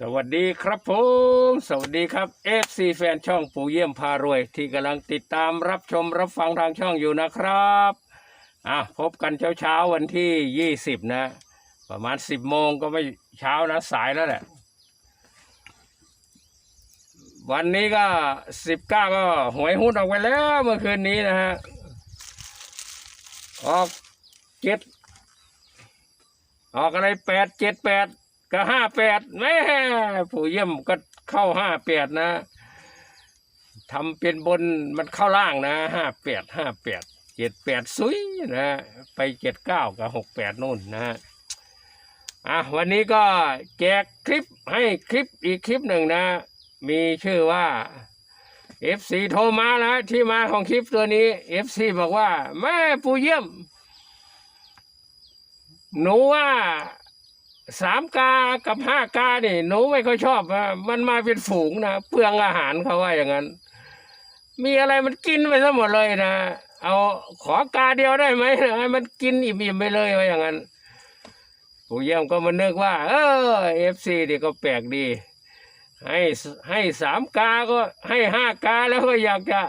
สวัสดีครับผม สวัสดีครับ FC แฟนช่องปู่เยี่ยมพารวย ที่กำลังติดตามรับชมรับฟังทางช่องอยู่นะครับอะพบกันเช้าเช้าๆวันที่ 20 นะ ประมาณ 10 โมงก็ไม่เช้านะสายแล้วแหละ วันนี้ก็ 19 ก็หวยหุ้นออกไปแล้วเมื่อคืนนี้นะฮะ ออกเจ็ดออกอะไรแปดเจ็ดแปด ก็ห้าแปดแม่ผู้เยี่ยมก็เข้าห้าแปดนะทำเป็นบนมันเข้าล่างนะห้าแปดห้าแปดเจ็ดแปดซุยนะ ไปเจ็ดเก้ากับหกแปดนู่นนะอะวันนี้ก็แจกคลิปให้คลิปอีกคลิปหนึ่งนะ มีชื่อว่า FC โทรมานะที่มาของคลิปตัวนี้ FC บอกว่า แม่ปูเยี่ยม หนูว่า สามกากับห้ากานี่หนูไม่ค่อยชอบมันมาเป็นฝูงนะเปลืองอาหารเขาว่าอย่างนั้น มีอะไรมันกินไปซะหมดเลยนะเอาขอกาเดียวได้ไหมให้มันกินอิ่มๆไปเลยว่าอย่างนั้นปู่เยี่ยมก็มานึกว่า เออเอฟซีนี่ก็แปลกดี ให้ให้สามกาก็ให้ห้ากาแล้วก็อยากจะ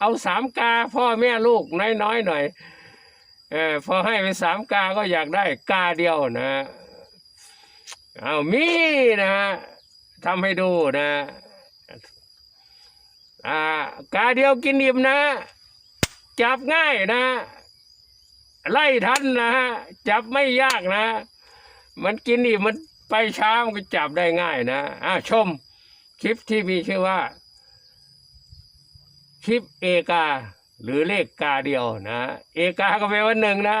เอาสามกาพ่อแม่ลูกน้อยๆหน่อยเออพอให้ไปสามกาก็อยากได้กาเดียวนะ เอามีนะฮะทำให้ดูนะ อ่ากาเดียวกินอิ่มนะ จับง่ายนะ ไล่ทันนะฮะจับไม่ยากนะ มันกินอิ่มมันไปช้ามันก็จับได้ง่ายนะอ่าชมคลิปที่มีชื่อว่า คลิปเอกา หรือเลขกาเดียวนะ เอกาก็แปลว่าหนึ่งนะ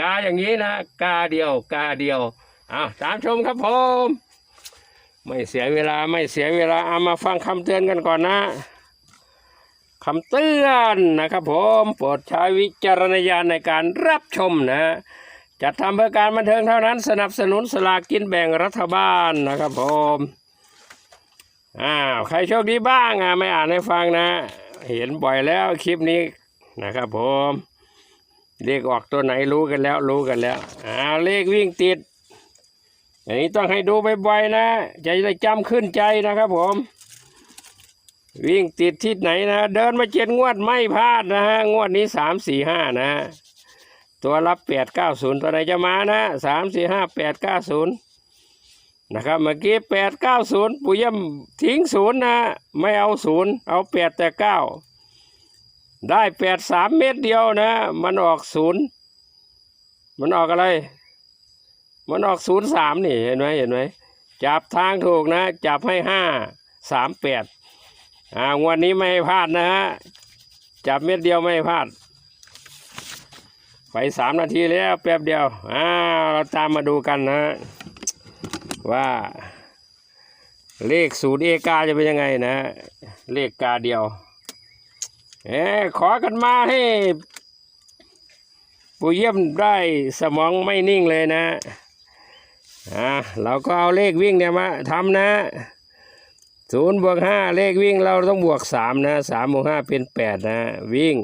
กาอย่างนี้นะ กาเดียว กาเดียว อ้าวตามชมครับผมไม่เสียเวลาไม่เสียเวลาเอามาฟังคำเตือนกันก่อนนะคำเตือนนะครับผมโปรดใช้วิจารณญาณในการรับชมนะจัดทำเพื่อการบันเทิงเท่านั้น สนับสนุนสลากกินแบ่งรัฐบาลนะครับผมอ้าวใครโชคดีบ้างอะไม่อ่านให้ฟังนะ เห็นบ่อยแล้วคลิปนี้นะครับผมเลขออกตัวไหนรู้กันแล้วรู้กันแล้วอ้าวเลขวิ่งติด อันนี้ต้องให้ดูบ่อยๆนะจะได้จำขึ้นใจนะครับผม วิ่งติดทิศไหนนะ เดินมาเจ็ดงวดไม่พลาดนะฮะงวดนี้สามสี่ห้านะ ตัวรับแปดเก้าศูนย์ตัวไหนจะมานะสามสี่ห้าแปดเก้าศูนย์นะครับเมื่อกี้แปดเก้าศูนย์ปุยมทิ้งศูนย์นะไม่เอาศูนย์เอาแปดแต่เก้าได้แปดสามเม็ดเดียวนะ มันออกศูนย์มันออกอะไร มันออกศูนย์สามนี่เห็นไหมเห็นไหมจับทางถูกนะ จับให้ห้าสามแปดอ่างวดนี้ไม่ให้พลาดนะฮะจับเม็ดเดียวไม่ให้พลาด ไปสามนาทีแล้วแป๊บเดียวอ่าเราตามมาดูกันนะว่าเลขศูนย์เอกาจะเป็นยังไงนะ เลขกาเดียวเอ๊ะขอกันมาให้ปู่เยี่ยมได้สมองไม่นิ่งเลยนะ อ่าเราก็เอาเลขวิ่งเนี่ยมาทำนะศูนย์บวกห้าเลขวิ่งเราต้องบวกสามนะสามบวกห้าเป็นแปดนะวิ่ง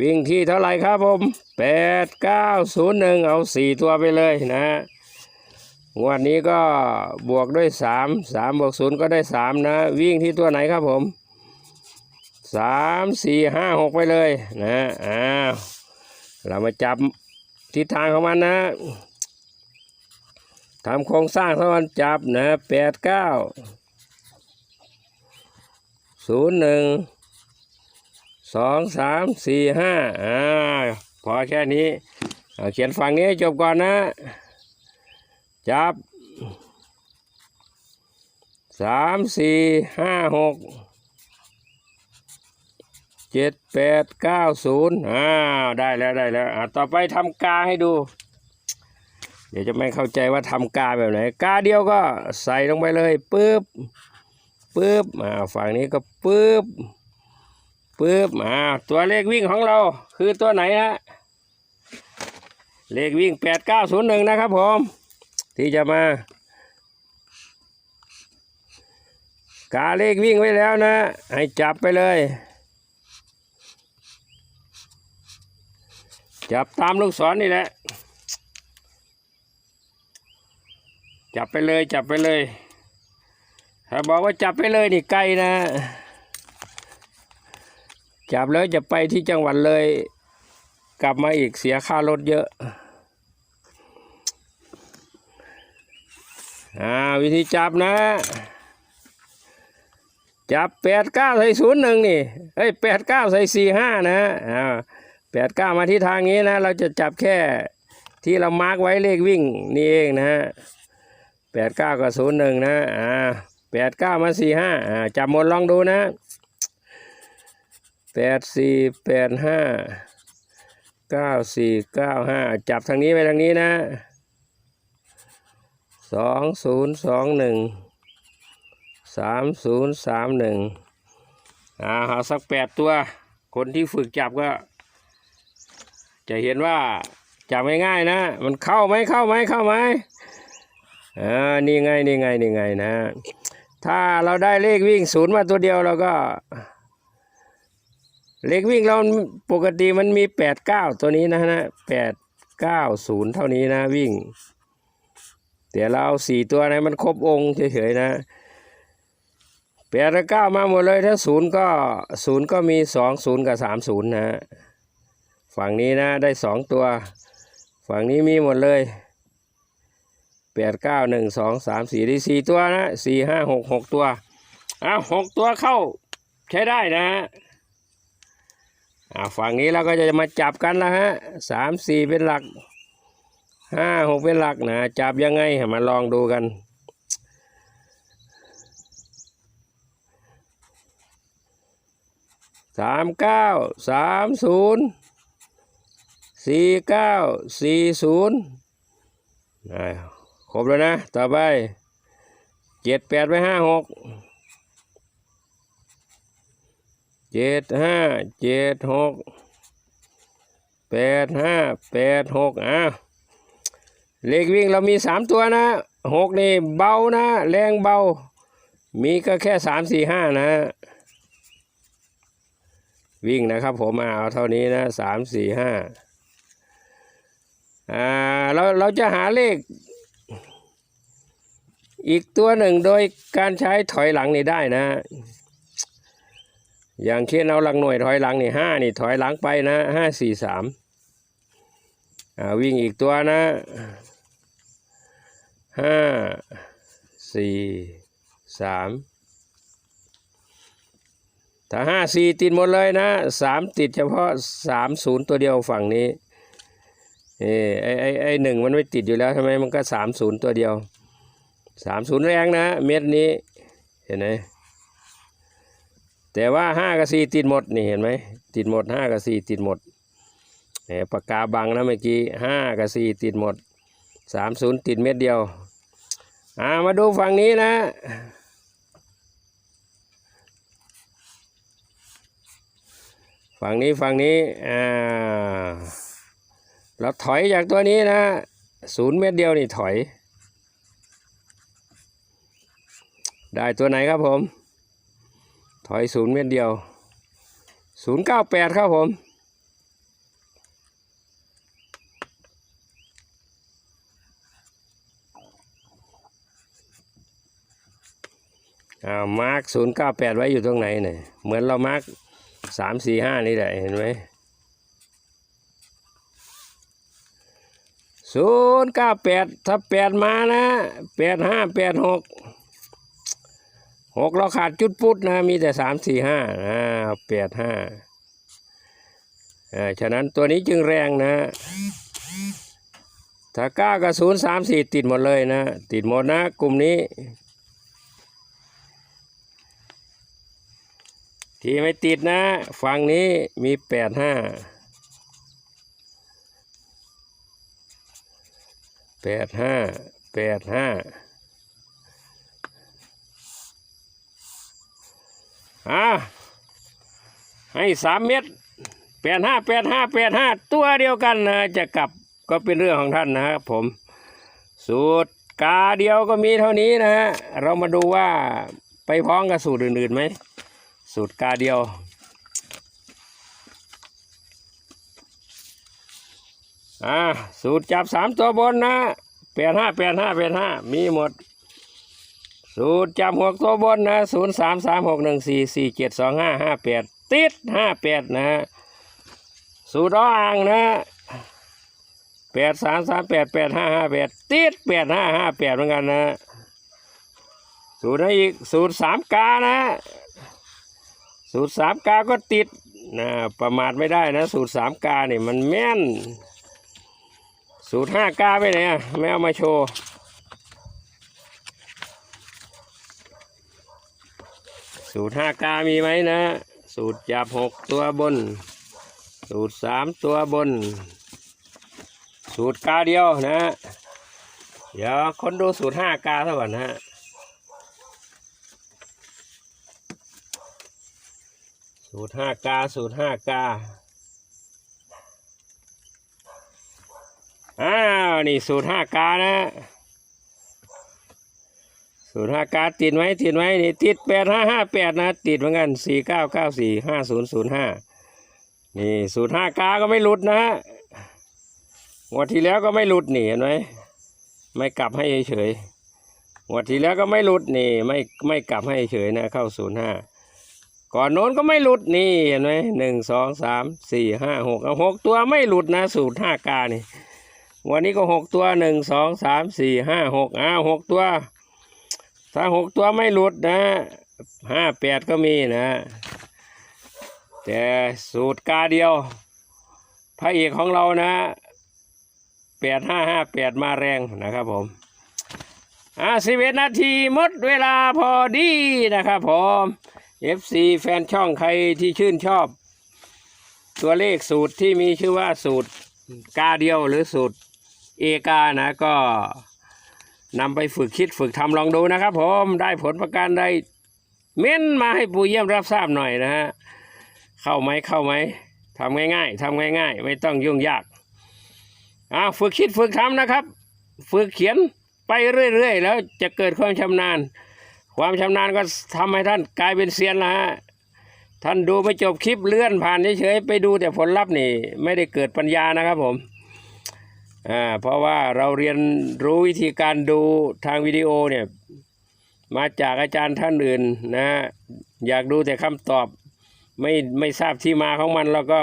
วิ่งที่เท่าไหร่ครับผมแปดเก้าศูนย์หนึ่งเอาสี่ตัวไปเลยนะงวดนี้ก็บวกด้วยสามสามบวกศูนย์ก็ได้สามนะ วิ่งที่ตัวไหนครับผมสามสี่ห้าหกไปเลยนะอ้าวเรามาจับทิศทางของมันนะ ทำโครงสร้างเท่ากันจับนะแปดเก้าศูนย์หนึ่งสองสามสี่ห้าอ่าพอแค่นี้เเขียนฝั่งนี้จบก่อนนะ จับสามสี่ห้าหกเจ็ดแปดเก้าศูนย์อ่าได้แล้วได้แล้วอ่าต่อไปทำกาให้ดู เดี๋ยวจะไม่เข้าใจว่าทำกาแบบไหนกาเดียวก็ใส่ลงไปเลยปึ๊บปึ๊บอ่าฝั่งนี้ก็ปึ๊บปึ๊บอ่าตัวเลขวิ่งของเราคือตัวไหนฮะเลขวิ่งแปดเก้าศูนย์หนึ่งนะครับผม ที่จะมากาเลขวิ่งไว้แล้วนะ ให้จับไปเลย จับตามลูกศรนี่แหละ จับไปเลยจับไปเลย ถ้าบอกว่าจับไปเลยนี่ไกลนะ จับแล้วจะไปที่จังหวัดเลย กลับมาอีกเสียค่ารถเยอะอ่าวิธีจับนะ จับแปดเก้าใส่ศูนย์หนึ่งนี่เอ้ยแปดเก้าใส่สี่ห้านะอ่าแปดเก้ามาที่ทางนี้นะ เราจะจับแค่ที่เรามาร์กไว้เลขวิ่งนี่เองนะฮะ แปดเก้ากับศูนย์หนึ่งนะ อ่าแปดเก้ามาสี่ห้าอ่าจับหมดลองดูนะแปดสี่แปดห้าเก้าสี่เก้าห้าจับทางนี้ไปทางนี้นะสองศูนย์สองหนึ่งสามศูนย์สามหนึ่งอ่าหาสักแปดตัว คนที่ฝึกจับก็ จะเห็นว่าจับง่ายๆนะ มันเข้าไหมเข้าไหมเข้าไหม อ่านี่ไงนี่ไงนี่ไงนะถ้าเราได้เลขวิ่งศูนย์มาตัวเดียวเราก็ เลขวิ่งเราปกติมันมีแปดเก้าตัวนี้นะนะแปดเก้าศูนย์เท่านี้นะวิ่ง เดี๋ยวเราสี่ตัวนะมันครบองค์เฉยๆนะแปดและเก้ามาหมดเลยถ้าศูนย์ก็ศูนย์ก็มีสองศูนย์กับสามศูนย์นะ ฝั่งนี้นะได้สองตัว ฝั่งนี้มีหมดเลย แปดเก้าหนึ่งสองสามสี่ได้สี่ตัวนะสี่ห้าหกหกตัวอะหกตัวเข้าใช้ได้นะฮะอะฝั่งนี้เราก็จะมาจับกันแล้วฮะสามสี่เป็นหลักห้าหกเป็นหลักนะจับยังไงมาลองดูกันสามเก้าสามศูนย์สี่เก้าสี่ศูนย์ รบแล้วนะ ต่อไปเจ็ดแปดไปห้าหกเจ็ดห้าเจ็ดหกแปดห้าแปดหกอะเลขวิ่งเรามีสามตัวนะหกนี่เบานะ แรงเบา มีก็แค่สามสี่ห้านะ วิ่งนะครับผมอ่าเอาเท่านี้นะสามสี่ห้าอ่าเราเราจะหาเลข อีกตัวหนึ่งโดยการใช้ถอยหลังนี่ได้นะ อย่างเช่นเอาหลักหน่วยถอยหลังนี่ห้านี่ถอยหลังไปนะห้าสี่สามอ่าวิ่งอีกตัวนะห้าสี่สามถ้าห้าสี่ติดหมดเลยนะสามติดเฉพาะสามศูนย์ตัวเดียวฝั่งนี้เออไอไอไอหนึ่งมันไม่ติดอยู่แล้วทำไมมันก็สามศูนย์ตัวเดียว สามศูนย์แรงนะเม็ดนี้ เห็นไหมแต่ว่าห้ากับสี่ติดหมดนี่เห็นไหมติดหมดห้ากับสี่ติดหมดแหมปากกาบังนะเมื่อกี้ห้ากับสี่ติดหมดสามศูนย์ติดเม็ดเดียวอ่ามาดูฝั่งนี้นะฝั่งนี้ฝั่งนี้อ่าเราถอยจากตัวนี้นะศูนย์เมตรเดียวนี่ถอย ได้ตัวไหนครับผม ถอยศูนย์เมตรเดียวศูนย์เก้าแปดครับผม อ่า มาร์กศูนย์เก้าแปดไว้อยู่ตรงไหนเนี่ยเหมือนเรามาร์กสามสี่ห้านี่แหละเห็นไหมศูนย์เก้าแปดถ้าแปดมานะแปดห้าแปดหก หกเราขาดจุดพุทธนะ มีแต่สามสี่ห้าอ่าแปดห้าอ่าฉะนั้นตัวนี้จึงแรงนะถ้าก้ากับศูนย์สามสี่ติดหมดเลยนะ ติดหมดนะ กลุ่มนี้ ที่ไม่ติดนะ ฝั่งนี้มีแปดห้าแปดห้าแปดห้า อ่าให้สามเม็ดแปดห้าแปดห้าแปดห้าตัวเดียวกันนะจะกลับก็เป็นเรื่องของท่านนะครับผม สูตรกาเดียวก็มีเท่านี้นะฮะเรามาดูว่าไปพ้องกับสูตรอื่นๆไหมสูตรกาเดียวอ่าสูตรจับสามตัวบนนะแปดห้าแปดห้าแปดห้ามีหมด สูตรจำหกตัวบนนะศูนย์สามสามหกหนึ่งสี่สี่เจ็ดสองห้าห้าแปดติดห้าแปดนะ สูตรอ่างนะแปดสามสามแปดแปดห้าห้าแปดติดแปดห้าห้าแปดเหมือนกันนะ สูตรไหนอีกสูตรสามกานะ สูตรสามกาก็ติดนะประมาทไม่ได้นะ สูตรสามกาเนี่ยมันแม่น สูตรห้ากาไปไหนอะไม่เอามาโชว์ สูตรห้ากามีไหมนะ สูตรจับหกตัวบน สูตรสามตัวบน สูตรกาเดียวนะ เดี๋ยวคนดูสูตรห้ากาเท่าก่อนนะฮะสูตรห้ากาสูตรห้ากาอ้าว นี่สูตรห้ากานะ สูตรห้ากาติดไหมติดไหมนี่ติดแปดห้าห้าแปดนะ ติดเหมือนกันสี่เก้าเก้าสี่ห้าศูนย์ศูนย์ห้านี่สูตรห้ากาก็ไม่หลุดนะงวดที่แล้วก็ไม่หลุดนี่เห็นไหมไม่กลับให้เฉยๆงวดที่แล้วก็ไม่หลุดนี่ ไม่ไม่กลับให้เฉยนะ เข้าศูนย์ห้าก่อนโน้นก็ไม่หลุดนี่เห็นไหมหนึ่งสองสามสี่ห้าหกเอาหกตัวไม่หลุดนะสูตรห้ากานี่วันนี้ก็หกตัวหนึ่งสองสามสี่ห้าหกอ้าวหกตัว ถ้าหกตัวไม่หลุดนะห้าแปดก็มีนะ แต่สูตรกาเดียว พระเอกของเรานะแปดห้าห้าแปดมาแรงนะครับผมอ่าสิบเอ็ดนาทีหมดเวลาพอดีนะครับผม FC แฟนช่องใครที่ชื่นชอบ ตัวเลขสูตรที่มีชื่อว่าสูตรกาเดียวหรือสูตรเอกานะก็ นำไปฝึกคิดฝึกทำลองดูนะครับ ผมได้ผลประกันได้เม้นมาให้ปู่เยี่ยมรับทราบหน่อยนะฮะเข้าไหมเข้าไหมทำง่ายๆทำง่ายๆ ไม่ต้องยุ่งยากอ่าฝึกคิดฝึกทำนะครับ ฝึกเขียนไปเรื่อยๆ แล้วจะเกิดความชำนาญ ความชำนาญก็ทำให้ท่านกลายเป็นเซียนละฮะท่านดูไม่จบคลิปเลื่อนผ่านเฉยๆไปดูแต่ผลลัพธ์นี่ ไม่ได้เกิดปัญญานะครับผม อ่าเพราะว่าเราเรียนรู้วิธีการดูทางวิดีโอเนี่ยมาจากอาจารย์ท่านอื่นนะอยากดูแต่คำตอบไม่ไม่ทราบที่มาของมันแล้วก็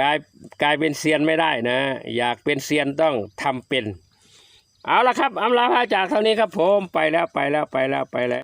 กลายกลายเป็นเซียนไม่ได้นะ อยากเป็นเซียนต้องทำเป็น เอาละครับอำลาพาจากเท่านี้ครับผมไปแล้วไปแล้วไปแล้วไปแล้ว